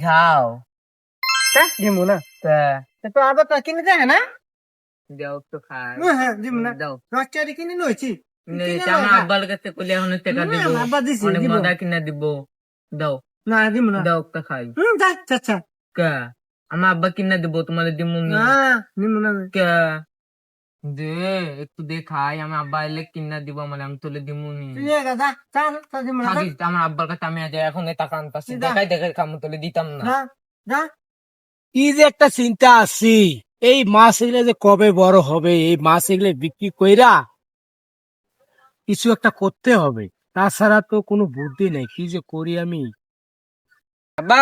খাও। তা? দিমু না? তা। তা তো আবার তো কিনে দেয় না? দাও তো খাই। হ্যাঁ, হ্যাঁ দিমু না। দাও রসচারি কিনে লইছি নে, আব্বার কাছে কইলে এখন টাকা না, দিব। আব্বা অনেক মজা কিনা দিব। দাও না দিমু না। দাও একটা খাই। হুম আচ্ছা আচ্ছা কে। আমার আব্বা কিনা দিব তোমার দিমু না। নিমু না। কে। দে একটু দেখাই আমি আব্বা এলে কিনা দিব মানে আমি তোলে দিমু নি। তুই একা যা যা না, তা দিমু না যা, থাকিস আমার আব্বার কাছে আমি আজ এখন এই টাকা আনতাছি। দেখাই দেখাই কাম তোলে দিতাম না। যা যা। কি যে একটা চিন্তা আছি। এই মাছ এগুলো যে কবে বড় হবে এই মাছ এগুলো বিক্রি কইরা কিছু একটা করতে হবে। তাছাড়া তো কোনো বুদ্ধি নেই কি যে করি আমি? আব্বা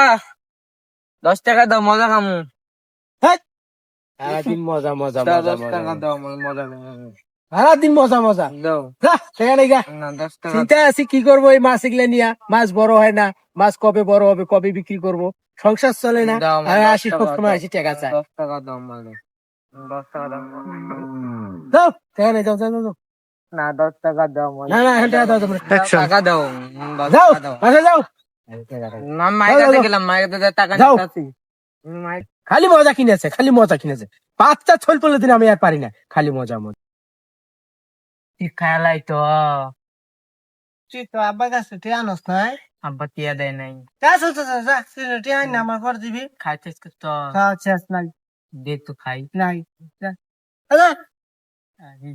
দশ টাকা দাও মজা খামু সারাদিন মজা মজা দাও, মজা মজা। দাও সারাদিন মজা মজা। দাও। সেখানে চিন্তা আছি কি করব এই মাছ এগুলো নিয়ে। মাছ বড় হয় না মাছ কবে বড় হবে কবে বিক্রি করব? সংসার চলে না। দাও আসি টাকা সবসময় দাও। আসি টাকা চাই। দশ টাকা দাও আমার দশ টাকা দাও যাও সেখানে যাও যাও যাও, না দশ টাকা দাও না না এখান টাকা দাও টাকা দাও যাও দাও। যাও না মায়ের কাছে। গেলাম মায়ের কাছে টাকা। নিতেছি মায়ের খালি মজা কিনেছে খালি মজা কিনেছে। বাচ্চা ছল পড়লে দিন আমি আর পারি না খালি মজা মজা। ঠিক খেয়ালাই তো? তুই তো আব্বার কাছে তুই আনস নাই? আব্বা টিয়া দেয় নাই। যা চল চল চল, যা তুই তুই আইন না আমার করে দিবি। খাইছিস তো? নাই। দে তো খাই। নাই যা। আরে।